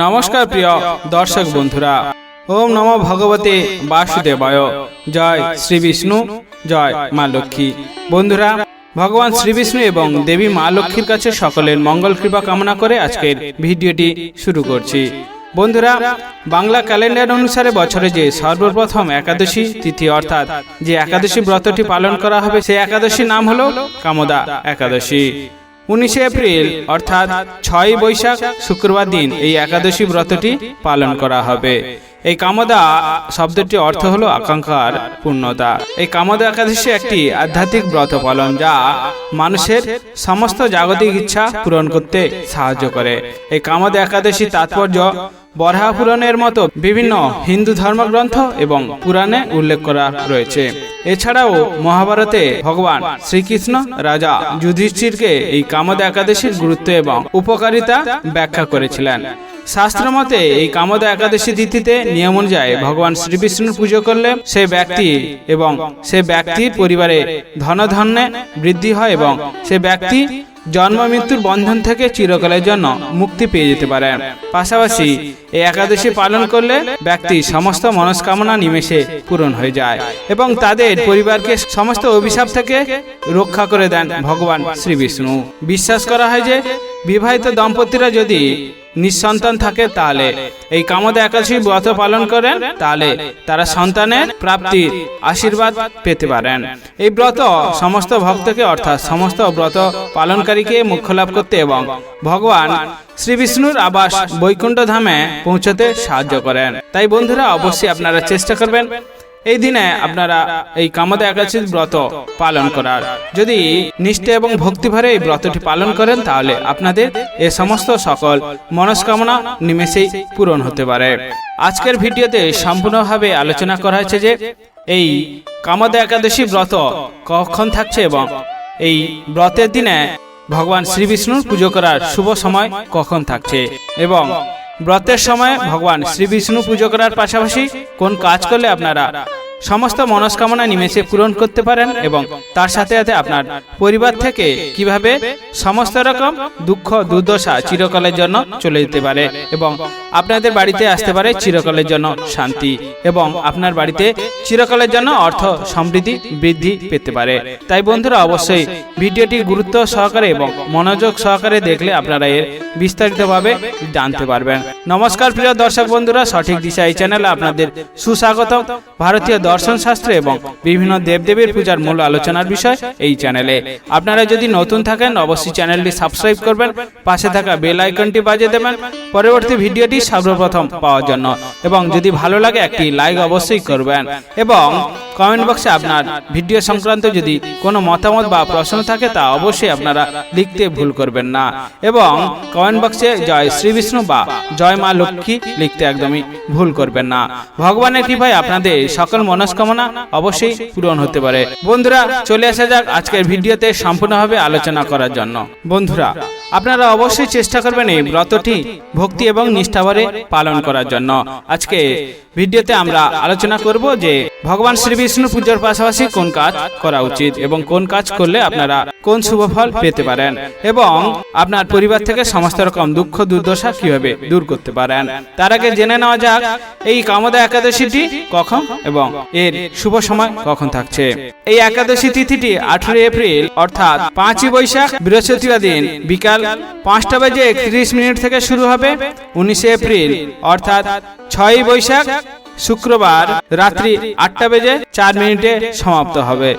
নমস্কার প্রিয় দর্শক বন্ধুরা। ওম নম ভগবতে বাসুদেবায়। জয় শ্রী বিষ্ণু, জয় মা লক্ষ্মী। বন্ধুরা, ভগবান শ্রী বিষ্ণু এবং দেবী মা লক্ষ্মীর কাছে সকলের মঙ্গল কৃপা কামনা করে আজকের ভিডিওটি শুরু করছি। বন্ধুরা, বাংলা ক্যালেন্ডার অনুসারে বছরে যে সর্বপ্রথম একাদশী তিথি অর্থাৎ যে একাদশী ব্রতটি পালন করা হবে, সেই একাদশী নাম হলো কামদা একাদশী। উনিশে এপ্রিল, অর্থাৎ ছয় বৈশাখ শুক্রবার দিন এই একাদশী ব্রতটি পালন করা হবে। এই কামদা শব্দটি অর্থ হলো আকাঙ্ক্ষার পূর্ণতা। এই কামদা একাদশী একটি আধ্যাত্মিক ব্রত পালন যা মানুষের সমস্ত জাগতিক ইচ্ছা পূরণ করতে সাহায্য করে। এই কামদা একাদশী তাৎপর্য বরাহ পুরাণের মতো বিভিন্ন হিন্দু ধর্মগ্রন্থ এবং পুরাণে উল্লেখ করা রয়েছে। এছাড়াও মহাভারতে ভগবান শ্রীকৃষ্ণ রাজা যুধিষ্ঠিরকে এই কামদা একাদশীর গুরুত্ব এবং উপকারিতা ব্যাখ্যা করেছিলেন। শাস্ত্র মতে এই কামদা একাদশী তিথিতে নিয়ম অনুযায়ী ভগবান শ্রীবিষ্ণুর পুজো করলে সে ব্যক্তি এবং সে ব্যক্তির পরিবারে ধনধান্যে বৃদ্ধি হয় এবং সে ব্যক্তি জন্ম মৃত্যুর বন্ধন থেকে চিরকালের জন্য মুক্তি পেয়ে যেতে পারে। পাশাপাশি এই একাদশী পালন করলে ব্যক্তি সমস্ত মনস্কামনা নিমেষে পূরণ হয়ে যায় এবং তাদের পরিবারকে সমস্ত অভিশাপ থেকে রক্ষা করে দেন ভগবান শ্রী বিষ্ণু। বিশ্বাস করা হয় যে বিবাহিত দম্পতিরা যদি নিঃসন্তান থাকে তাহলে। এই কামদা একাদশী ব্রত পালন করেন, তাহলে তারা সন্তানের প্রাপ্তির আশীর্বাদ পেতে পারেন। এই ব্রত সমস্ত ভক্তকে, অর্থাৎ সমস্ত ব্রত পালনকারীকে মুখ্য লাভ করতে এবং ভগবান শ্রী বিষ্ণুর আবাস বৈকুণ্ঠ ধামে পৌঁছতে সাহায্য করেন। তাই বন্ধুরা, অবশ্যই আপনারা চেষ্টা করবেন এই দিনে আপনারা এই কামদা একাদশীর ব্রত পালন করার। যদি নিষ্ঠে এবং ভক্তিভরে এই ব্রতটি পালন করেন, তাহলে আপনাদের এ সমস্ত সকল মনস্কামনা নিমেষেই পূরণ হতে পারে। আজকের ভিডিওতে সম্পূর্ণভাবে আলোচনা করা হয়েছে যে এই কামদা একাদশী ব্রত কখন থাকছে এবং এই ব্রতের দিনে ভগবান শ্রী বিষ্ণুর পুজো করার শুভ সময় কখন থাকছে এবং ব্রতের সময় ভগবান শ্রী বিষ্ণু পুজো করার পাশাপাশি কোন কাজ করলে আপনারা সমস্ত মনস্কামনা নিমেষে পূরণ করতে পারেন এবং তার সাথে সাথে আপনার পরিবার থেকে কীভাবে সমস্ত রকম দুঃখ দুর্দশা চিরকালের জন্য চলে যেতে পারে এবং আপনাদের বাড়িতে আসতে পারে চিরকালের জন্য শান্তি এবং আপনার বাড়িতে চিরকালের জন্য অর্থ সমৃদ্ধি বৃদ্ধি পেতে পারে। তাই বন্ধুরা অবশ্যই ভিডিওটি গুরুত্ব সহকারে এবং মনোযোগ সহকারে দেখলে আপনারা এর বিস্তারিতভাবে জানতে পারবেন। নমস্কার প্রিয় দর্শক বন্ধুরা সঠিক দিশা এই চ্যানেলে আপনাদের সুস্বাগত ভারতীয় দর্শন শাস্ত্র এবং বিভিন্ন দেবদেবীর পূজার মূল আলোচনার বিষয় এই চ্যানেলে। আপনারা যদি নতুন থাকেন অবশ্যই চ্যানেলটি সাবস্ক্রাইব করবেন পাশে থাকা বেল আইকনটি বাজিয়ে দেবেন পরবর্তী ভিডিওটি সর্বপ্রথম পাওয়ার জন্য। এবং যদি ভালো লাগে একটি লাইক অবশ্যই করবেন। এবং কমেন্ট বক্সে আপনার ভিডিও সংক্রান্ত যদি কোনো মতামত বা প্রশ্ন থাকে, তা অবশ্যই আপনারা লিখতে ভুল করবেন না। এবং কমেন্ট বক্সে জয় শ্রী বিষ্ণু বা জয় মা লক্ষ্মী লিখতে একদমই ভুল করবেন না। ভগবানের কৃপায় আপনাদের সকল মনস্কামনা অবশ্যই পূরণ হতে পারে। বন্ধুরা, চলে আসা যাক আজকের ভিডিওতে সম্পূর্ণভাবে আলোচনা করার জন্য। বন্ধুরা, আপনারা অবশ্যই চেষ্টা করবেন এই ব্রতটি ভক্তি এবং নিষ্ঠাভরে পালন করার জন্য। আজকে ভিডিওতে আমরা আলোচনা করব যে ভগবান শ্রী বিষ্ণু পুজোর পাশাপাশি কোন কাজ করা উচিত এবং কোন কাজ করলে আপনারা কোন শুভ ফল পেতে পারেন এবং আপনার পরিবার থেকে সমস্ত রকম দুঃখ দুর্দশা কীভাবে দূর করতে পারেন? তার আগে জেনে নেওয়া যাক এই কামদা একাদশীটি কখন এবং এর শুভ সময় কখন থাকছে? এই একাদশী তিথিটি আঠেরো এপ্রিল অর্থাৎ পাঁচই বৈশাখ বৃহস্পতিবার দিন বিকাল পাঁচটা বেজে একত্রিশ মিনিট থেকে শুরু হবে উনিশে এপ্রিল অর্থাৎ ছয়ই বৈশাখ শুক্রবার রাত্রি আটটা বেজে চার মিনিটে সমাপ্ত হবে।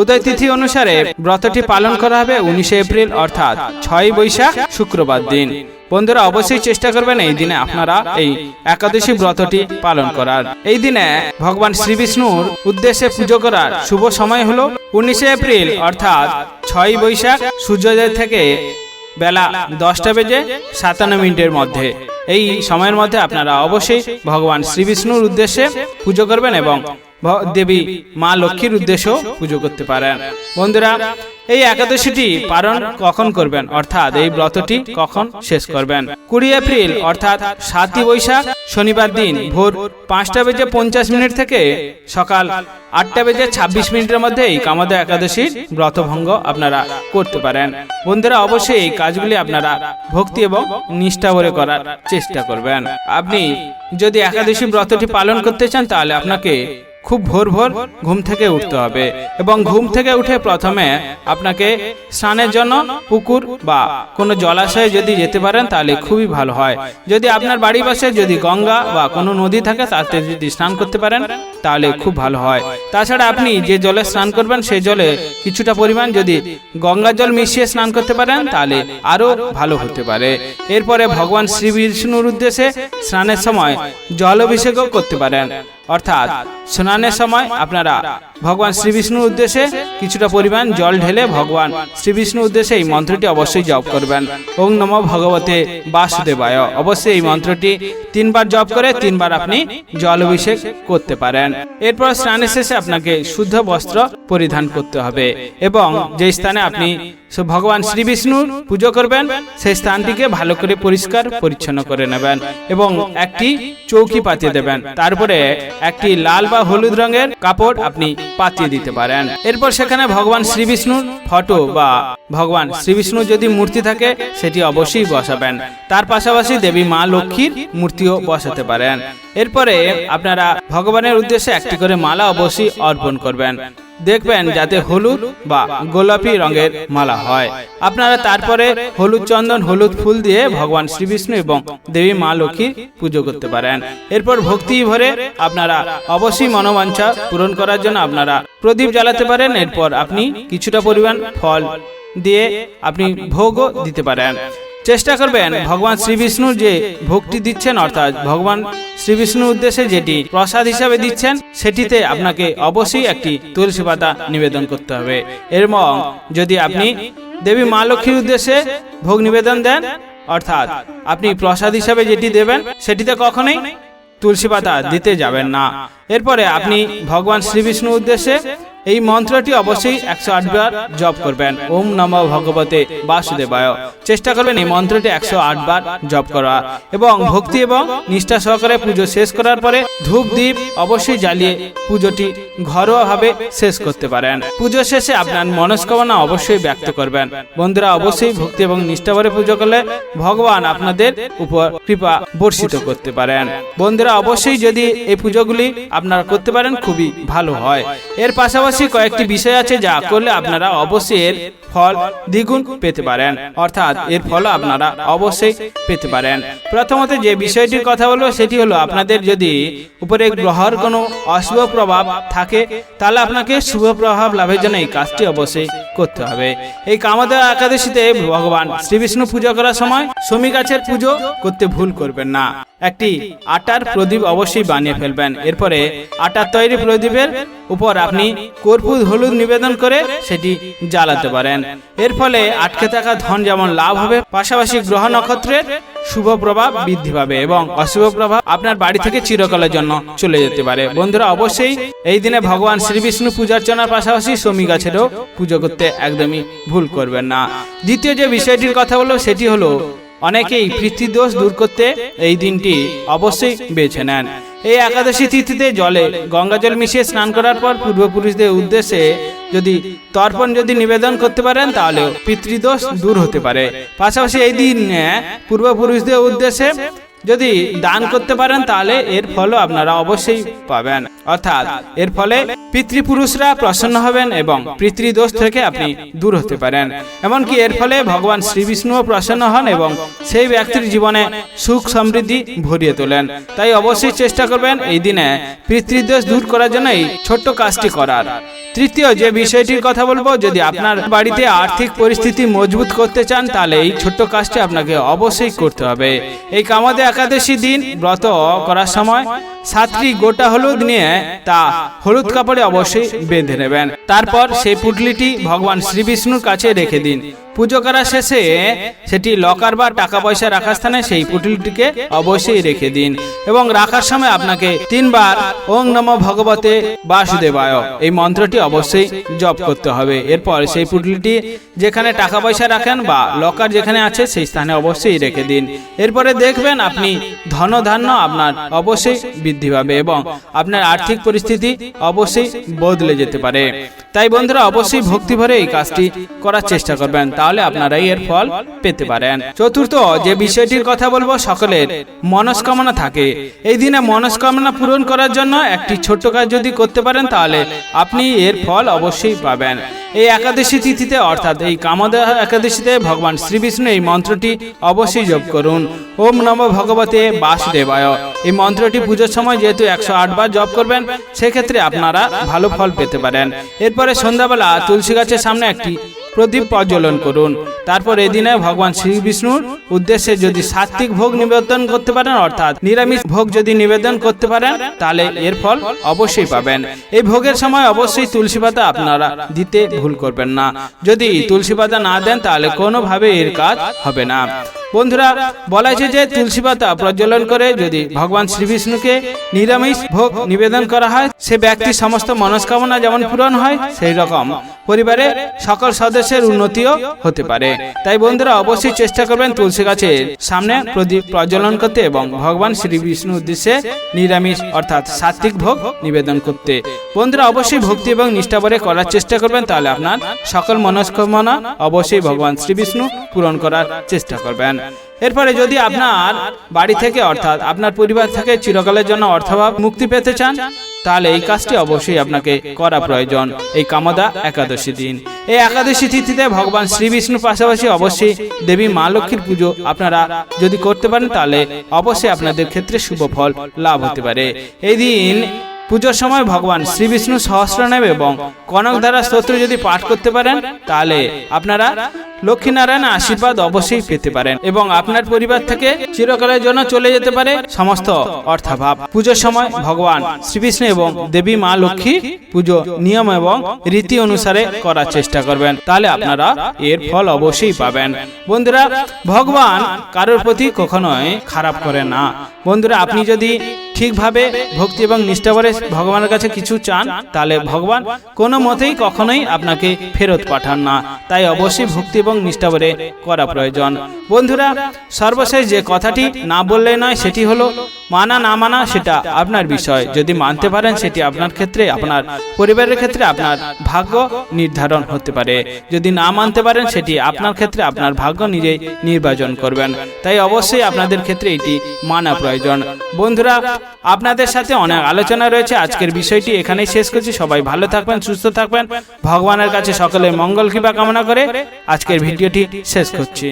উদয় তিথি অনুসারে ব্রতটি পালন করা হবে উনিশে এপ্রিল, অর্থাৎ ছয় বৈশাখ, শুক্রবার দিন। বন্ধুরা, অবশ্যই চেষ্টা করবেন এই দিনে আপনারা এই একাদশী ব্রতটি পালন করার। এই দিনে ভগবান শ্রী বিষ্ণুর উদ্দেশ্যে পুজো করার শুভ সময় হলো উনিশে এপ্রিল, অর্থাৎ ছয় বৈশাখ, সূর্যোদয় থেকে বেলা দশটা বেজে সাতান্ন মিনিটের মধ্যে। এই সময়ের মধ্যে আপনারা অবশ্যই ভগবান শ্রী বিষ্ণুর উদ্দেশ্যে পুজো করবেন এবং দেবী মা লক্ষ্মীর উদ্দেশ্য পুজো করতে পারেন। বন্ধুরা, এই একাদশীটি পালন কখন করবেন? অর্থাৎ এই ব্রতটি কখন শেষ করবেন? কুড়ি এপ্রিল, অর্থাৎ সাতই বৈশাখ, শনিবার দিন, ভোর পাঁচটা বেজে পঞ্চাশ মিনিট থেকে সকাল আটটা বেজে ছাব্বিশ মিনিটের মধ্যেই কামদা একাদশীর ব্রতভঙ্গ আপনারা করতে পারেন। বন্ধুরা, অবশ্যই এই কাজগুলি আপনারা ভক্তি এবং নিষ্ঠা করে করার চেষ্টা করবেন। আপনি যদি একাদশী ব্রতটি পালন করতে চান, তাহলে আপনাকে খুব ভোর ভোর ঘুম থেকে উঠতে হবে এবং ঘুম থেকে উঠে প্রথমে আপনাকে স্নানের জন্য পুকুর বা কোনো জলাশয়ে যদি যেতে পারেন তাহলে খুবই ভালো হয়। যদি আপনার বাড়ির পাশে যদি গঙ্গা বা কোনো নদী থাকে তাতে যদি স্নান করতে পারেন তাহলে খুব ভালো হয়। তাছাড়া আপনি যে জলে স্নান করবেন, সেই জলে কিছুটা পরিমাণ যদি গঙ্গা জল মিশিয়ে স্নান করতে পারেন, তাহলে আরও ভালো হতে পারে। এরপরে ভগবান শ্রী বিষ্ণুর উদ্দেশ্যে স্নানের সময় জল অভিষেকও করতে পারেন। অর্থাৎ স্নানের সময় আপনারা ভগবান শ্রী বিষ্ণুর উদ্দেশ্যে কিছুটা পরিমাণ জল ঢেলে ভগবান শ্রী বিষ্ণুর উদ্দেশ্যে এই মন্ত্রটি অবশ্যই জপ করবেন। ওং নম ভগবতে বাসুদেবায়। অবশ্যই এই মন্ত্রটি তিনবার জপ করে তিনবার আপনি জল অভিষেক করতে পারেন। এরপর স্নানের শেষে আপনাকে শুদ্ধ বস্ত্র পরিধান করতে হবে এবং যে স্থানে আপনি ভগবান শ্রী বিষ্ণুর পুজো করবেন, সেই স্থানটিকে ভালো করে পরিষ্কার পরিচ্ছন্ন করে নেবেন এবং একটি চৌকি পাতিয়ে দেবেন। তারপরে একটি লাল বা হলুদ রঙের কাপড় আপনি পাতিয়ে দিতে পারেন। এরপর সেখানে ভগবান শ্রী বিষ্ণুর ফটো বা ভগবান শ্রী বিষ্ণুর যদি মূর্তি থাকে, সেটি অবশ্যই বসাবেন। তার পাশাপাশি দেবী মা লক্ষ্মীর মূর্তিও বসাতে পারেন। এরপরে আপনারা ভগবানের উদ্দেশ্যে একটি করে মালা অবশ্যই অর্পণ করবেন। দেখবেন যাতে হলুদ বা গোলাপি রঙের মালা হয়। আপনারা তারপরে হলুদ চন্দন, হলুদ ফুল দিয়ে ভগবান শ্রীবিষ্ণু এবং দেবী মা লক্ষ্মীর পুজো করতে পারেন। এরপর ভক্তি ভরে আপনারা অবশ্যই মনোবাঞ্ছা পূরণ করার জন্য আপনারা প্রদীপ জ্বালাতে পারেন। এরপর আপনি কিছুটা পরিমাণ ফল দিয়ে আপনি ভোগও দিতে পারেন। চেষ্টা করবেন ভগবান শ্রী বিষ্ণুর যে ভক্তি দিচ্ছেন অর্থাৎ ভগবান শ্রী বিষ্ণুর উদ্দেশ্যে যেটি প্রসাদ হিসাবে দিচ্ছেন সেটিতে আপনাকে অবশ্যই একটি তুলসী পাতা নিবেদন করতে হবে। এবং যদি আপনি দেবী মা লক্ষ্মীর উদ্দেশ্যে ভোগ নিবেদন দেন অর্থাৎ আপনি প্রসাদ হিসাবে যেটি দেবেন সেটিতে কখনোই তুলসী পাতা দিতে যাবেন না। এরপরে আপনি ভগবান শ্রী বিষ্ণুর উদ্দেশ্যে এই মন্ত্রটি অবশ্যই একশো আট বার জপ করবেন। ওম নম ভগবতে বাসুদেবায়। চেষ্টা করবেন এই মন্ত্রটি একশো আট বার জপ করা। এবং ভক্তি এবং নিষ্ঠা সহকারে পুজো শেষ করার পরে ধূপ দ্বীপ অবশ্যই জ্বালিয়ে পুজোটি ঘরোয়াভাবে শেষ করতে পারেন। পুজো শেষে আপনার মনস্কামনা অবশ্যই ব্যক্ত করবেন। বন্ধুরা, অবশ্যই ভক্তি এবং নিষ্ঠা ভরে পুজো করলে ভগবান আপনাদের উপর কৃপা বর্ষিত করতে পারেন। বন্ধুরা, অবশ্যই যদি এই পুজোগুলি আপনারা করতে পারেন, খুবই ভালো হয়। এর পাশাপাশি কয়েকটি বিষয় আছে যা করলে আপনারা অবশ্যই এর ফল দ্বিগুণ পেতে পারেন। অর্থাৎ এর ফল আপনারা অবশ্যই পেতে পারেন। প্রথমত যে বিষয়টির কথা বলব সেটি হলো আপনাদের যদি উপরে গ্রহর কোনো অশুভ প্রভাব থাকে তাহলে আপনাকে শুভ প্রভাব লাভের জন্য এই কাজটি অবশ্যই করতে হবে। এই কামদা একাদশীতে ভগবান শ্রী বিষ্ণু পুজো করার সময় শমী গাছের পুজো করতে ভুল করবেন না। একটি আটার প্রদীপ অবশ্যই বানিয়ে ফেলবেন। এরপরে আটার তৈরি প্রদীপের উপর আপনি কর্পূর, হলুদ নিবেদন করে সেটি জ্বালাতে পারেন। এর ফলে আটকে থাকা ধন যেমন লাভ হবে, পাশাপাশি গ্রহ নক্ষত্রের শুভ প্রভাব বৃদ্ধি পাবে এবং অশুভ প্রভাব আপনার বাড়ি থেকে চিরকালের জন্য চলে যেতে পারে। বন্ধুরা, অবশ্যই এই দিনে ভগবান শ্রী বিষ্ণু পূজার্চনার পাশাপাশি শমী গাছেরও পুজো করতে একদমই ভুল করবেন না। দ্বিতীয় যে বিষয়টির কথা বলব, সেটি হলো অনেকেই পৃথিদোষ দূর করতে এই দিনটি অবশ্যই বেছে নেন। এই একাদশী তিথিতে জলে গঙ্গা জল মিশিয়ে স্নান করার পর পূর্বপুরুষদের উদ্দেশ্যে যদি তর্পণ যদি নিবেদন করতে পারেন তাহলে পিতৃদোষ দূর হতে পারে। পাশাপাশি এই দিন পূর্বপুরুষদের উদ্দেশ্যে যদি দান করতে পারেন, তাহলে এর ফলও আপনারা অবশ্যই পাবেন। অর্থাৎ এর ফলে পিতৃপুরুষরা প্রসন্ন হবেন এবং পিতৃদোষ থেকে আপনি দূর হতে পারেন। এমনকি এর ফলে ভগবান শ্রী বিষ্ণুও প্রসন্ন হন এবং সেই ব্যক্তির জীবনে সুখ সমৃদ্ধি ভরিয়ে তোলেন। তাই অবশ্যই চেষ্টা করবেন এই দিনে পিতৃদোষ দূর করার জন্য এই ছোট্ট কাজটি করার। তৃতীয় যে বিষয়টির কথা বলব, যদি আপনার বাড়িতে আর্থিক পরিস্থিতি মজবুত করতে চান, তাহলে এই ছোট্ট কাজটি আপনাকে অবশ্যই করতে হবে। এই কামাদে একাদশী দিন ব্রত করার সময় সাতটি গোটা হলুদ নিয়ে তা হলুদ কাপড়ে অবশ্যই বেঁধে নেবেন। তারপর সেই পুটলিটি ভগবান শ্রীবিষ্ণুর কাছে রেখে দিন। পুজো করা শেষে সেটি লকার বা টাকা পয়সা রাখার স্থানে সেই পুটুলিটিকে অবশ্যই রেখে দিন এবং রাখার সময় আপনাকে তিনবার ওং নম ভগবতে বাসুদেবায় এই মন্ত্রটি অবশ্যই জপ করতে হবে। এরপর সেই পুটুলিটি যেখানে টাকা পয়সা রাখেন বা লকার যেখানে আছে সেই স্থানে অবশ্যই রেখে দিন। এরপরে দেখবেন আপনি ধন ধান্য আপনার অবশ্যই বৃদ্ধি পাবে এবং আপনার আর্থিক পরিস্থিতি অবশ্যই বদলে যেতে পারে। তাই বন্ধুরা, অবশ্যই ভক্তি ভরে এই কাজটি করার চেষ্টা করবেন। তাহলে আপনারাই এর ফল পেতে পারেন। চতুর্থ, যে বিষয়টির কথা বলব, সকলের মনস্কামনা থাকে। এই দিনে মনস্কামনা পূরণ করার জন্য একটি ছোট্ট কাজ যদি করতে পারেন, তাহলে আপনি এর ফল অবশ্যই পাবেন। এই একাদশী তিথিতে, অর্থাৎ এই কামদা একাদশীতে ভগবান শ্রীবিষ্ণু এই মন্ত্রটি অবশ্যই জপ করুন। ওম নম ভগবতে বাসুদেবায়। এই মন্ত্রটি পুজোর সময় যেহেতু একশো আট বার জপ করবেন, সেক্ষেত্রে আপনারা ভালো ফল পেতে পারেন। এরপরে সন্ধ্যাবেলা তুলসী গাছের সামনে একটি প্রদীপ প্রজ্বলন করুন। তারপর এদিনে ভগবান শ্রী বিষ্ণুর উদ্দেশ্যে যদি সাত্বিক ভোগ নিবেদন করতে পারেন, অর্থাৎ নিরামিষ ভোগ যদি নিবেদন করতে পারেন, তাহলে এর ফল অবশ্যই পাবেন। এই ভোগের সময় অবশ্যই তুলসী পাতা আপনারা দিতে ভুল করবেন না। যদি তুলসী পাতা না দেন, তাহলে কোনোভাবে এর কাজ হবে না। বন্ধুরা, বলা হয়েছে যে তুলসী পাতা প্রজ্বলন করে যদি ভগবান শ্রীবিষ্ণুকে নিরামিষ ভোগ নিবেদন করা হয়, সে ব্যক্তির সমস্ত মনস্কামনা যেমন পূরণ হয় সেই রকম পরিবারে সকল সদস্যের উন্নতিও হতে পারে। তাই বন্ধুরা অবশ্যই চেষ্টা করবেন তুলসী গাছের সামনে প্রদীপ প্রজ্বলন করতে এবং ভগবান শ্রী বিষ্ণু উদ্দেশ্যে নিরামিষ অর্থাৎ সাত্বিক ভোগ নিবেদন করতে। বন্ধুরা অবশ্যই ভক্তি এবং নিষ্ঠাভরে করার চেষ্টা করবেন, তাহলে আপনার সকল মনস্কামনা অবশ্যই ভগবান শ্রী বিষ্ণু পূরণ করার চেষ্টা করবেন। এরপরে যদি আপনার বাড়ি থেকে, অর্থাৎ আপনার পরিবার থেকে চিরকালের জন্য অর্থাভাব মুক্তি পেতে চান, তাহলে এই কাজটি অবশ্যই আপনাকে করা প্রয়োজন। এই কামদা একাদশী দিন। এই একাদশী তিথিতে ভগবান শ্রী বিষ্ণুর পাশাপাশি অবশ্যই দেবী মা লক্ষ্মীর পুজো আপনারা যদি করতে পারেন, তাহলে অবশ্যই আপনাদের ক্ষেত্রে শুভ ফল লাভ হতে পারে। এই দিন পুজোর সময় ভগবান শ্রী বিষ্ণু সহস্রনাম এবং কনক দ্বারা স্তোত্র যদি পাঠ করতে পারেন, তাহলে আপনারা লক্ষ্মীনারায়ণ আশীর্বাদ অবশ্যই পেতে পারেন এবং আপনার পরিবার থেকে চিরকালের জন্য চলে যেতে পারে সমস্ত অর্থাভাব। পুজোর সময় ভগবান শ্রীকৃষ্ণ এবং দেবী মা লক্ষ্মী পুজো নিয়ম এবং রীতি অনুসারে করার চেষ্টা করবেন, তাহলে আপনারা এর ফল অবশ্যই পাবেন। বন্ধুরা, ভগবান কারোর প্রতি কখনোই খারাপ করে না। বন্ধুরা, আপনি যদি ঠিকভাবে ভক্তি এবং নিষ্ঠাভরে ভগবানের কাছে কিছু চান, তাহলে ভগবান কোনো মতেই কখনোই আপনাকে ফেরত পাঠান না। তাই অবশ্যই ভক্তি এবং নিষ্ঠাভরে করা প্রয়োজন। বন্ধুরা, সর্বশেষ যে কথাটি না বললে নয়, সেটি হলো, মানা না মানা সেটা আপনার বিষয়। যদি মানতে পারেন, সেটি আপনার ক্ষেত্রে, আপনার পরিবারের ক্ষেত্রে আপনার ভাগ্য নির্ধারণ হতে পারে। যদি না মানতে পারেন, সেটি আপনার ক্ষেত্রে আপনার ভাগ্য নিজেই নির্বাচন করবেন। তাই অবশ্যই আপনাদের ক্ষেত্রে এটি মানা প্রয়োজন। বন্ধুরা আপনাদের সাথে অনেক আলোচনা রয়েছে। আজকের বিষয়টি এখানেই শেষ করছি। সবাই ভালো থাকবেন, সুস্থ থাকবেন। ভগবানের কাছে সকলে মঙ্গল কৃপা কামনা করে আজকের ভিডিওটি শেষ করছি।